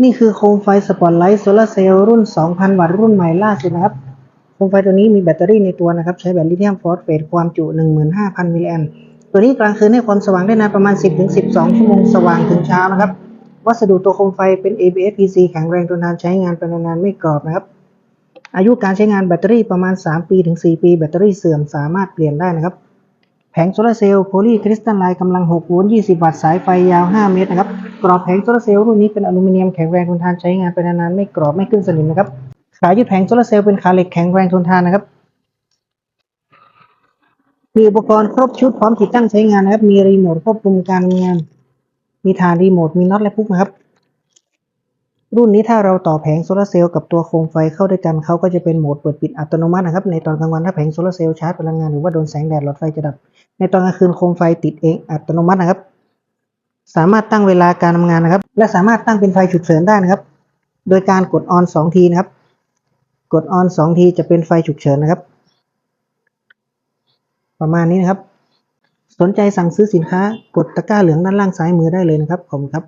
นี่คือโคมไฟสปอตไลท์โซลาร์เซลล์รุ่น 2,000 วัตต์รุ่นใหม่ล่าสุดนะครับ โคมไฟตัวนี้มีแบตเตอรี่ในตัวนะครับ ใช้แบตลิเธียมฟอสเฟตความจุ 15,000 มิลลิแอมป์ตัวนี้กลางคืนให้ความสว่างได้นานประมาณ 10-12 ชั่วโมงสว่างถึงเช้านะครับ วัสดุตัวโคมไฟเป็น ABS PC แข็งแรงทนทานใช้งานไปนานๆไม่กรอบนะครับ อายุการใช้งานแบตเตอรี่ประมาณ 3 ปีถึง 4 ปี แบตเตอรี่เสื่อมสามารถเปลี่ยนได้นะครับ แผงโซลาร์เซลล์โพลีคริสตัลไลน์กำลัง 6 โวลต์ 20 วัตต์ สายไฟยาว 5 เมตรนะครับ กรอบแผงโซลาร์เซลล์รุ่นนี้เป็นอลูมิเนียมแข็งแรงทนทานใช้งานไปนานๆไม่กรอบไม่ขึ้นสนิมนะครับ ขายึดแผงโซลาร์เซลล์เป็นขาเหล็กแข็งแรงทนทานนะครับ มีอุปกรณ์ครบชุดพร้อมติดตั้งใช้งานนะครับ มีรีโมทควบคุมการงาน มีฐานรีโมท มีน็อตและพุกนะครับ รุ่นนี้ถ้าเราต่อแผงโซลาร์เซลล์กับตัวโคมไฟเข้าด้วยกันเขาก็จะเป็นโหมดเปิดปิดอัตโนมัตินะครับ ในตอนกลางวันถ้าแผงโซลาร์เซลล์ชาร์จพลังงานหรือว่าโดนแสงแดดหลอดไฟจะดับ ในตอนกลางคืนโคมไฟติดเองอัตโนมัตินะครับ สามารถตั้งเวลาการทำงานนะครับ และสามารถตั้งเป็นไฟฉุกเฉินได้นะครับ โดยการกดออนสองทีนะครับ กดออนสองทีจะเป็นไฟฉุกเฉินนะครับ ประมาณนี้นะครับ สนใจสั่งซื้อสินค้ากดตะกร้าเหลืองด้านล่างซ้ายมือได้เลยนะครับ ขอบคุณครับ